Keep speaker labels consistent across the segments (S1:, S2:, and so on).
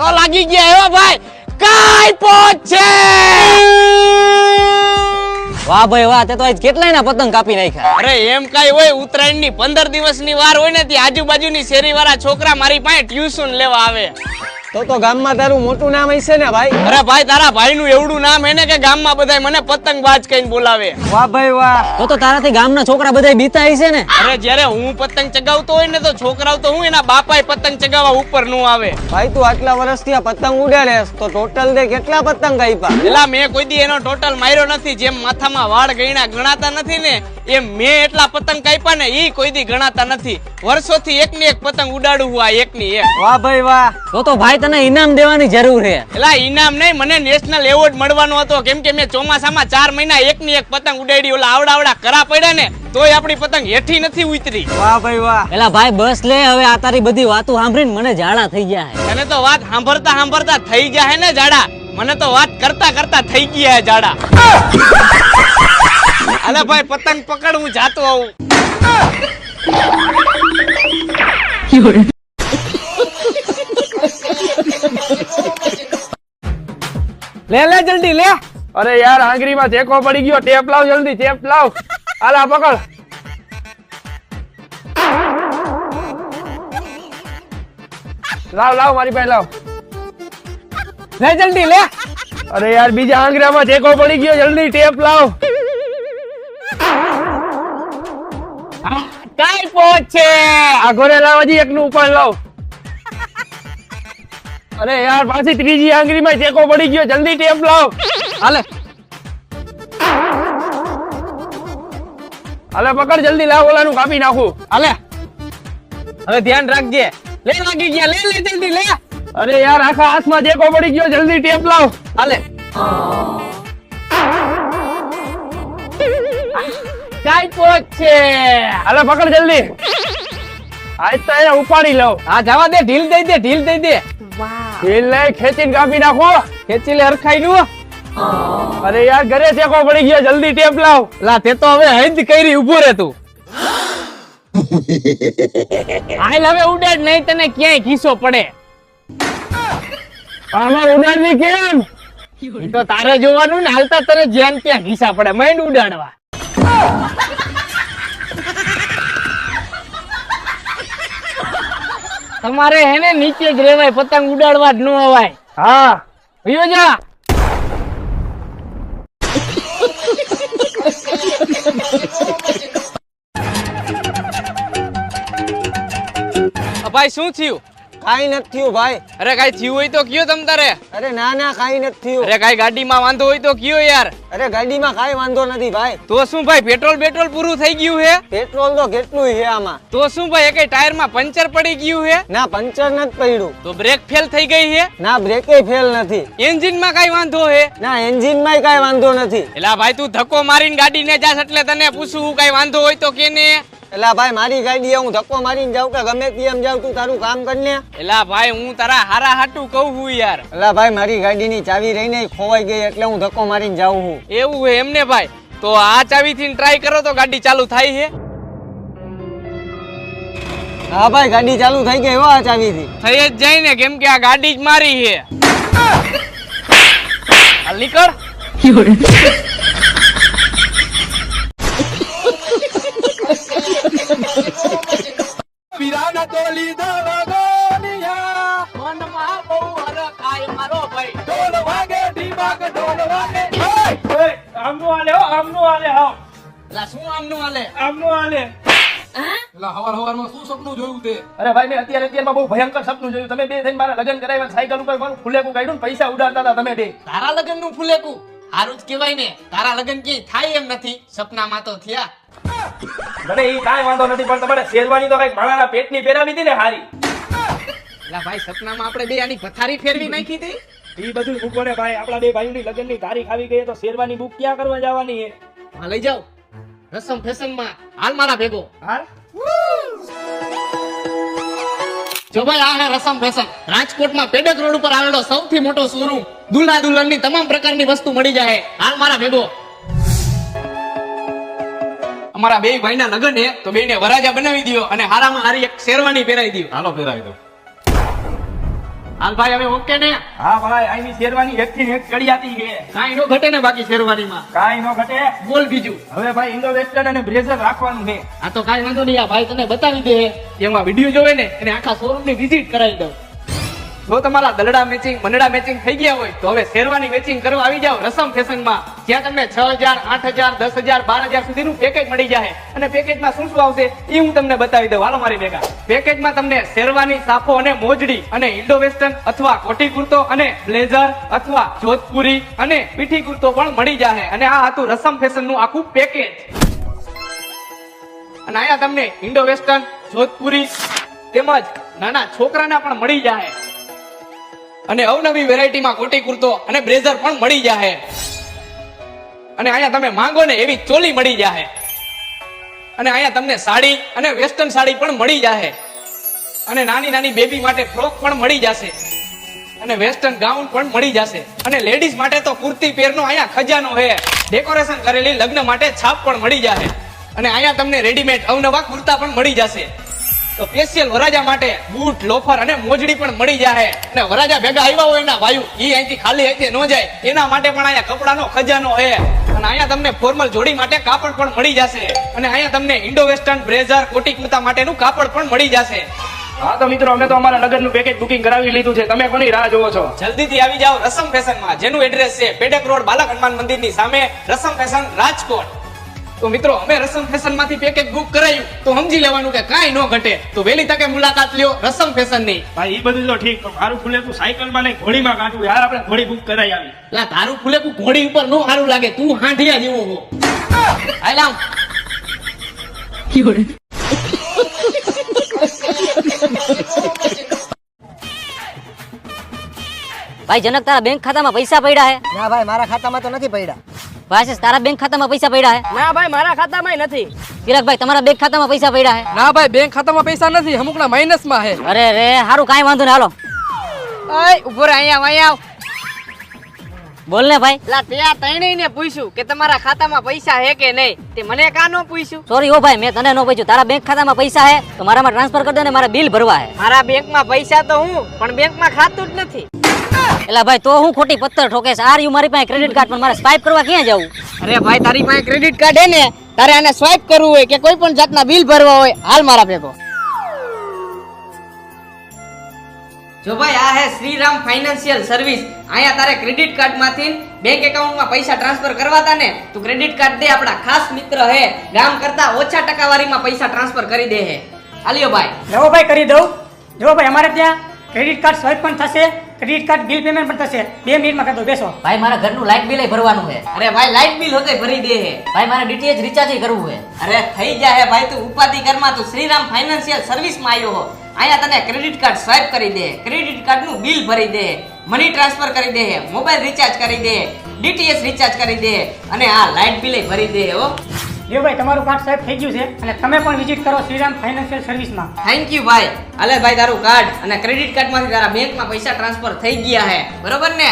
S1: તો લાગી ગયા એવા ભાઈ. કાઈ પહોંચે.
S2: વાહ ભાઈ, વાહ, તે તો આજ કેટલાય ના પતંગ કાપી નાખ્યા?
S1: અરે, એમ કઈ હોય ઉત્તરાયણની પંદર દિવસની વાર હોય ને તે આજુબાજુની શેરી વાળા છોકરા મારી પાસે ટ્યુશન લેવા આવે.
S3: તો તો ગામમાં તારું મોટું નામ હશે ને ભાઈ?
S1: અરે ભાઈ તારા ભાઈ નું એવડું નામ એને કે ગામમાં બધાય મને પતંગ બાજ કહીને બોલાવે?
S3: વાહ ભાઈ વાહ.
S2: તો તો તારાથી ગામના છોકરા બધા બીતા હશે ને?
S1: અરે જ્યારે હું પતંગ ચગાવતો હોય ને તો છોકરાઓ તો હું એના બાપાએ પતંગ ચગાવવા ઉપરનું આવે.
S3: ભાઈ તું આટલા વર્ષથી આ પતંગ ઉડાડે તો ટોટલ દે કેટલા પતંગ આપ્યા
S1: એલા મેં કોઈ દી એનો ટોટલ માર્યો નથી જેમ માથામાં વાળ ગયણા ગણાતા નથી ને એમ મેં એટલા પતંગ કાપ્યા ને ઈ કોઈ દી ગણાતા નથી. વર્ષોથી એક ની એક પતંગ ઉડાડું હું આ એક ની એક.
S3: વાહ ભાઈ વાહ.
S2: તો તો ભાઈ તને ઇનામ દેવાની જરૂર છે.
S1: એલા ઇનામ નહીં મને નેશનલ એવોર્ડ મળવાનો હતો. કેમ કે મેં ચોમાસામાં ચાર મહિના એક ની એક પતંગ ઉડાડી ઓલા આવડા આવડા કરા પડ્યા ને તોય આપણી પતંગ હેઠી નથી ઉતરી.
S3: વાહ ભાઈ વાહ.
S2: એલા ભાઈ બસ લે હવે આ તારી બધી વાતો સાંભળીને મને ઝાડા થઈ ગયા છે.
S1: તને તો વાત સાંભળતા સાંભળતા થઈ ગયા હે ને જાડા મને તો વાત કરતા કરતા થઈ ગયા હે જાડા અલે ભાઈ પતંગ પકડ હું જાતો આવું.
S3: લે લે જલ્દી લે.
S4: અરે યાર આંગળીમાં ટેકો પડી ગયો. ટેપ લાવ જલ્દી ટેપ લાવ. આલા પકડ. લાવ લાવ મારી પાસે લાવ.
S3: લે જલ્દી લે.
S4: અરે યાર બીજા આંગળીમાં ટેકો પડી ગયો. જલ્દી ટેપ લાવ.
S1: કાઈ પહોંચે.
S4: આ ઘરે લાવજી એકનું ઉપર લાવ. અરે યાર, પાછી ત્રીજી આંગળીમાં ચેકો પડી ગયો. જલ્દી ટેપ લાવ.
S3: હાલે.
S4: હાલે, પકડ, જલ્દી લાવ ઓલાનું કાપી નાખું.
S3: હાલે. હવે ધ્યાન રાખજે. લે, લાગી ગયા. લે લે, જલ્દી, લે.
S4: અરે યાર, આખા હાથમાં ચેકો પડી ગયો. જલ્દી ટેપ લાવ.
S3: હાલે.
S1: કાઈ છે.
S4: હાલે, પકડ, જલ્દી. આજ તો ઉપાડી લઉં.
S3: હા, જવા દે. ઢીલ દઈ દે, ઢીલ દઈ દે.
S4: ઢીલ લઈ ખેંચીને કાપી નાખો.
S3: ખેંચી લે હરખાઈ નું
S4: અરે યાર ઘરે ટેકો પડી ગયો. જલ્દી ટેપ લાવ.
S3: લા તે તો હવે હૈદ કરી ઊભો રે તું.
S1: હાલ હવે ઉડાડ નહીં તને ક્યાંય ખીસો પડે.
S4: આમાં ઉડાડની કેમ?
S1: તો તારે જોવાનું ને હાલતા તને જેમ ત્યાં ખીસા પડે. માંડ ઉડાડવા. તમારે હેને નીચે જ રેવાય પતંગ ઉડાડવા જ ન અવાય.
S4: હા.
S1: ભયો જા. ભાઈ શું થયું?
S3: કાઈ નથી થયું ભાઈ.
S1: અરે કાઈ થયું હોય તો કયો તમ તારે?
S3: અરે ના ના કાઈ નથી થયું.
S1: અરે કાઈ ગાડીમાં વાંધો હોય તો કયો યાર?
S3: અરે ગાડીમાં કાઈ વાંધો નથી ભાઈ.
S1: તો શું ભાઈ પેટ્રોલ પેટ્રોલ પૂરું થઈ ગયું હે?
S3: પેટ્રોલ તો કેટલું છે આમાં.
S1: તો શું ભાઈ એકે ટાયરમાં પંચર પડી ગયું છે
S3: ના પંચર નથી પડ્યું.
S1: તો બ્રેક ફેલ થઈ ગઈ છે
S3: ના બ્રેકે ફેલ નથી.
S1: એન્જિનમાં કઈ વાંધો હે?
S3: ના એન્જિનમાં કાઈ વાંધો નથી.
S1: એલા ભાઈ તું ધક્કો મારીને ગાડીને જાસ એટલે તને પૂછું કઈ વાંધો હોય તો કેને?
S3: એલા ભાઈ મારી ગાડી હું ધક્કો મારીને જાઉં કે ગમે તેમ જાઉં તું તારું કામ કર ને
S1: એલા ભાઈ હું તારા હારા હાટું કહું છું યાર.
S3: એલા ભાઈ મારી ગાડીની ચાવી રહીને ખોવાઈ ગઈ એટલે હું ધક્કો મારીને જાઉં છું
S1: એવું હે એમને ભાઈ? તો આ ચાવીથી ટ્રાય કરો તો ગાડી ચાલુ થાય છે
S3: હા ભાઈ ગાડી ચાલુ થઈ ગઈ હો આ ચાવીથી.
S1: થઈ જ જાય ને કેમ કે આ ગાડી જ મારી છે હાલ નીકળ. મનમાં બહુ હરખ આય મારો ભાઈ.
S4: આમનું આલે હો આમનું આલે હા.
S1: લા શું આમનું હાલે?
S4: આમનું આલે અરે ભાઈ મેં અત્યારે અત્યારમાં બહુ ભયંકર સપનું જોયું. તમે બે થઈને મારા લગ્ન કરાવ્યા સાયકલ ઉપર મારું ફૂલેકું કાઢ્યું ને પૈસા ઉડાડતા હતા તમે બે.
S1: તારા લગનનું ફૂલેકું? હારું જ કહેવાય ને. તારા લગન ક્યાંય થાય એમ નથી. સપનામાં તો થયા.
S4: મને એ કાંઈ વાંધો નથી પણ તમારે શેરવાની તો કંઈક મારા પેટની પહેરાવી હતી ને હારી.
S1: લા ભાઈ સપનામાં આપણે બે આની પથારી ફેરવી નાખી હતી.
S4: એ બધું ને ભાઈ. આપણા બે ભાઈઓની લગ્નની તારીખ આવી ગઈ તો શેરવાની બુક ક્યાં કરવા જવાની છે?
S1: હા લઈ જાઓ. રસમ ફેશનમાં હાલ મારા ભેગો.
S4: હાલ?
S1: જો ભાઈ આ હે રસમ ફેશન. રાજકોટમાં પેડક રોડ ઉપર આવેલો સૌથી મોટો શોરૂમ દુલ્હા દુલ્હનની તમામ પ્રકારની વસ્તુ મળી જાય. હાલ મારા ભેગો. અમારા બે ભાઈના લગ્ન છે તો બેને વરાજા બનાવી દો અને હારામાં હારી એક શેરવાની પહેરાવી દો
S5: હાલો પહેરાવી દો
S1: હાલ ભાઈ હવે ઓકે ને?
S4: હા ભાઈ આની શેરવાની એક થી એક ચડિયાતી છે.
S1: કાઈ નો ઘટે ને બાકી શેરવાનીમાં
S4: કાઈ નો ઘટે.
S1: બોલ બીજું.
S4: હવે ભાઈ ઇન્ડો વેસ્ટર્ન અને બ્રેઝર રાખવાનું છે.
S1: આ તો કાઈ વાંધો નહીં આ ભાઈ તને બતાવી દે. એમાં વીડિયો જોવે ને એને આખા શોરૂમની વિઝિટ કરાવી દઉં. જો તમારા દલડા મેચિંગ મંડળા મેચિંગ થઈ ગયા હોય તો હવે શેરવાની મેચિંગ કરવા આવી જાઓ રસમ ફેશનમાં. જ્યાં તમને છ હજાર, આઠ હજાર, દસ હજાર, બાર હજાર સુધીનું પેકેજ મળી જાય અને પેકેજમાં શું શું આવશે એ હું તમને બતાવી દઉં. હાલો મારી ભેગા. પેકેજમાં તમને શેરવાની સાફો અને મોજડી અને ઇન્ડો વેસ્ટર્ન અથવા કોટી કુર્તો અને બ્લેઝર અથવા જોધપુરી અને પીઠી કુર્તો પણ મળી જાય અને આ હતું રસમ ફેશનનું આખું પેકેજ અને અહીંયા તમને ઇન્ડો વેસ્ટર્ન, જોધપુરી તેમજ નાના છોકરાના પણ મળી જાય અને અવનવી વેરાયટીમાં કોટી કુર્તો અને બ્લેઝર પણ મળી જાય અને અહીંયા તમે માંગો ને એવી ચોલી મળી જાહે. અને અહીંયા તમને સાડી અને વેસ્ટર્ન સાડી પણ મળી જાહે. અને નાની નાની બેબી માટે ફ્રોક પણ મળી જશે. અને વેસ્ટર્ન ગાઉન પણ મળી જશે. અને લેડીઝ માટે તો કુર્તી પહેરનો અહીંયા ખજાનો હે. ડેકોરેશન કરેલી લગ્ન માટે છાપ પણ મળી જાહે. અને અહીંયા તમને રેડીમેડ અવનવા કુર્તા પણ મળી જશે. તો સ્પેશિયલ વરાજા માટે બૂટ લોફર અને મોજડી પણ મળી જાહે. અને વરાજા ભેગા આવ્યા હોય એના વાયુ એ અહીંથી ખાલી અહીંથી ન જાય. એના માટે પણ અહીંયા કપડાનો ખજાનો છે અને અહીંયા તમને ફોર્મલ જોડી માટે કાપડ પણ મળી જશે. અને અહીંયા તમને ઇન્ડો વેસ્ટર્ન બ્રેઝર કોટી કુર્તા માટેનું કાપડ પણ મળી જશે.
S4: હા તો મિત્રો અમે તો અમારા લગ્નનું પેકેજ બુકિંગ કરાવી લીધું છે. તમે કોની રાહ જોવો છો?
S1: જલ્દીથી આવી જાઓ રસમ ફેશનમાં જેનું એડ્રેસ છે પેડક રોડ બાલક હનુમાન મંદિરની સામે રસમ ફેશન રાજકોટ. તો મિત્રો અમે રસમ ફેશનમાંથી પેકેજ બુક કરાયું. તો સમજી લેવાનું કે કાંઈ ન ઘટે. તો વહેલી તકે મુલાકાત લ્યો રસમ ફેશનની
S4: ભાઈ એ બધું તો ઠીક પણ મારું સાઇકલમાં નહીં ઘોડી માં કાઢવું યાર આપણે ઘોડી બુક કરાવી આવી.
S1: લા તારું ફૂલેકું ઘોડી ઉપર નો સારું લાગે. તું હાંઠિયા જેવો હો. હાલ આમ.
S2: ભાઈ જનક તારા બેંક ખાતામાં પૈસા પડ્યા હે?
S3: ના ભાઈ મારા ખાતામાં તો નથી પડ્યા.
S2: ભાઈ આશિષ, તારા બેંક ખાતામાં પૈસા પડ્યા હે?
S5: ના ભાઈ મારા ખાતામાં નથી.
S2: કિરકભાઈ તમારા બેંક ખાતામાં પૈસા પડ્યા હે?
S5: ના ભાઈ બેંક ખાતામાં પૈસા નથી અમુકના માઇનસમાં હે
S2: અરે રે હારું કાંઈ વાંધો નહીં હાલો.
S5: ઓય ઊભો રહે અહીંયા અહીંયા આવ.
S2: બોલ ને ભાઈ.
S5: લા ત્યાં ને પૂછ્યું કે તમારા ખાતામાં પૈસા હે કે નહીં. તે મને કા નો પૂછ્યું?
S2: સોરી ઓ ભાઈ મેં તને ન પૂછ્યું. તારા બેંક ખાતામાં પૈસા હે તો મારામાં ટ્રાન્સફર કરી દે ને મારા બિલ ભરવા હે
S5: મારા બેંકમાં પૈસા તો હું પણ બેંકમાં ખાતું જ નથી.
S2: એલા ભાઈ તો હું ખોટી પત્તર ઠોકે છે. આર યુ મારી પાસે ક્રેડિટ કાર્ડ પણ મારે સ્વાઇપ કરવા ક્યાં જવું?
S5: અરે ભાઈ તારી પાસે ક્રેડિટ કાર્ડ હે ને તારે આને સ્વાઇપ કરવું હોય કે કોઈ પણ જાતના બિલ ભરવા હોય હાલ મારા ભેગો.
S1: જો ભાઈ આ હે શ્રીરામ ફાઇનાન્શિયલ સર્વિસ અહીંયા તારે ક્રેડિટ કાર્ડમાંથી બેંક એકાઉન્ટમાં પૈસા ટ્રાન્સફર કરવા તા ને તું ક્રેડિટ કાર્ડ દે આપણા ખાસ મિત્ર હે. ગામ કરતા ઓછા ટકાવારીમાં પૈસા ટ્રાન્સફર કરી દે હે. આલિયો ભાઈ.
S6: જો ભાઈ કરી દઉં. જો ભાઈ અમારે ત્યાં ક્રેડિટ કાર્ડ સ્વાઇપ પણ થશે. ક્રેડિટ કાર્ડ બિલ પેમેન્ટ પણ થશે. બે મિનિટમાં કરી દઉં. બેસો.
S2: ભાઈ મારા ઘરનું લાઇટ બિલ ભરવાનું છે.
S1: અરે ભાઈ લાઇટ બિલ હોતે ભરી દે. હે
S2: ભાઈ મારે ડીટીએચ રિચાર્જ કરવું છે.
S1: અરે થઈ જાય ભાઈ તું ઉપાધિ કરમાં તું શ્રીરામ ફાઇનાન્શિયલ સર્વિસમાં આવ્યો હો. અહીંયા તને ક્રેડિટ કાર્ડ સ્વાઇપ કરી દે. ક્રેડિટ કાર્ડનું બિલ ભરી દે. મની ટ્રાન્સફર કરી દે. મોબાઈલ રિચાર્જ કરી દે. ડીટીએસ રિચાર્જ કરી દે. અને આ લાઇટ બિલ ભરી દે હો.
S6: જો ભાઈ તમારું કાર્ડ સાહેબ થઈ ગયું છે અને તમે પણ વિઝિટ કરો શ્રીરામ ફાઇનાન્શિયલ સર્વિસમાં.
S1: થેન્ક યુ ભાઈ. અલે ભાઈ તારું કાર્ડ અને ક્રેડિટ કાર્ડમાંથી તારા બેંકમાં પૈસા ટ્રાન્સફર થઈ ગયા હે. બરોબર ને?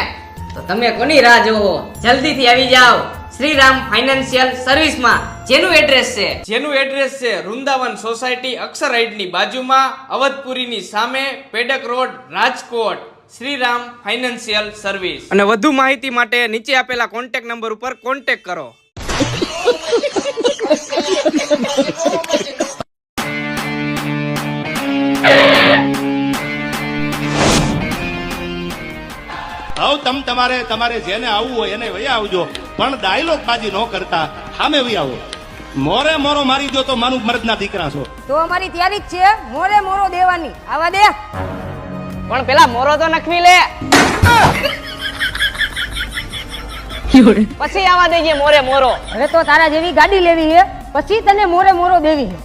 S1: તો તમે કોની રાહ જોવો? જલ્દીથી આવી જાઓ શ્રીરામ ફાઇનાન્શિયલ સર્વિસમાં. જેનું એડ્રેસ છે? જેનું એડ્રેસ છે વૃંદાવન સોસાયટી અક્ષર હાઈટની બાજુમાં અવધપુરીની સામે Pedak road Rajkot. Shriram Financial Service. અને વધુ માહિતી માટે નીચે આપેલા કોન્ટેક્ટ નંબર ઉપર કોન્ટેક્ટ કરો.
S7: હવે તમ તમારે તમારે જેને આવવું હોય એને વહી આવજો. પણ ડાયલોગ બાજી ન કરતા. સામે વહી આવો. મોરે મોરો મારી દો તો મારું મરદના દીકરા છો.
S8: તો અમારી તૈયારી જ છે. મોરે મોરો દેવાની. આવા દે.
S5: પણ પેલા મોરો તો નખવી લે. પછી આવા દઈએ મોરે મોરો.
S8: હવે તો તારા જેવી ગાડી લેવી છે પછી તને મોરે મોરો દેવી છે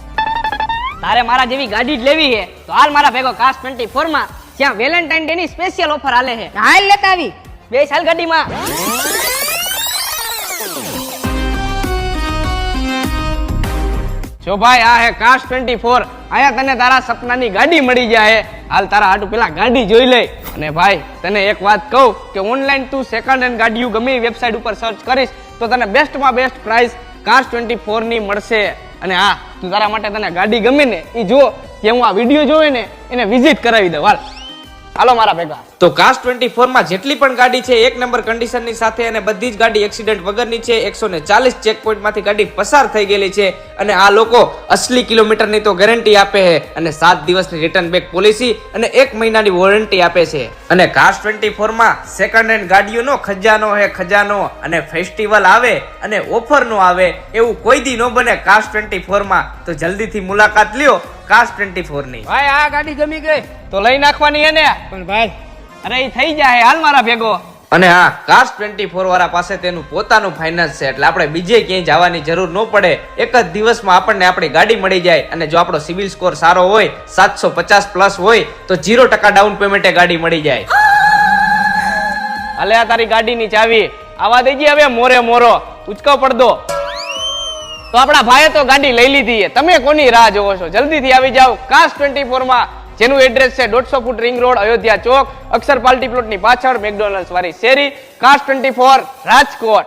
S5: તારે મારા જેવી ગાડી જ લેવી છે તો હાલ મારા ભેગો કાસ 24 માં જ્યાં વેલેન્ટાઇન ડે ની સ્પેશિયલ ઓફર હાલે છે
S8: હાલ લેતા આવી.
S5: બે સાલ ગાડીમાં.
S1: જો ભાઈ આ હે કાસ 24 અહીંયા તને તારા સપનાની ગાડી મળી જાય હાલ તારા હાટુ પેલા ગાડી જોઈ લે. અને ભાઈ, તને એક વાત કહું કે ઓનલાઈન તું સેકન્ડ હેન્ડ ગાડીઓ ગમે વેબસાઇટ ઉપર સર્ચ કરીશ, તો તને બેસ્ટમાં બેસ્ટ પ્રાઇસ કાસ 24 ની મળશે. અને હા, તું તારા માટે તને ગાડી ગમે ને એ જો કે હું આ વીડિયો જોવે ને એને વિઝિટ કરાવી દઉં. હાલ.
S5: હાલો મારા ભેગા.
S1: તો કાસ ટ્વેન્ટી માં જેટલી પણ ગાડી છે, એક નંબર કન્ડિશનની સાથે અને બધી જ ગાડી એક્સિડન્ટ વગરની છે, એકસો ને ચાલીસ ચેકમાંથી ગાડી પસાર થઈ ગયેલી છે અને આ લોકો અસલી કિલોમીટરની તો ગેરંટી આપે છે અને સાત દિવસની રિટર્ન બેક પોલિસી અને એક મહિનાની વોરંટી આપે છે. અને કાસ ટ્વેન્ટી માં સેકન્ડ હેન્ડ ગાડીઓનો ખજાનો હે, ખજાનો અને ફેસ્ટિવલ આવે અને ઓફર નો આવે, એવું કોઈ દી ન બને કાસ ટ્વેન્ટી માં. તો જલ્દીથી મુલાકાત લ્યો કાસ ટ્વેન્ટી ની.
S5: ભાઈ આ ગાડી જમી ગઈ. તો લઈ નાખવાની એને. પણ ભાઈ અરે એ થઈ જાય. હાલ મારા ભેગો.
S1: અને હા કાસ ટ્વેન્ટી ફોર વાળા પાસે તેનું પોતાનું ફાઇનાન્સ છે એટલે આપણે બીજે ક્યાંય જવાની જરૂર ન પડે. એક જ દિવસમાં આપણને આપણી ગાડી મળી જાય અને જો આપણો સિવિલ સ્કોર સારો હોય સાતસો પચાસ પ્લસ હોય તો જીરો ટકા ડાઉન પેમેન્ટે ગાડી મળી જાય.
S5: અલે આ તારી ગાડીની ચાવી. આવા દેજી હવે મોરે મોરો. ઉચકો પડદો. તો આપણા ભાઈએ તો ગાડી લઈ લીધી છે. તમે કોની રાહ જોવો છો? જલ્દીથી આવી જાઓ. કાસ ટ્વેન્ટી માં જેનું એડ્રેસ છે દોઢસો foot ring road Ayodhya Chowk, Akshar party પ્લોટની પાછળ મેકડોનલ્ડ વાળી શેરી. કાસ ટ્વેન્ટી રાજકોટ.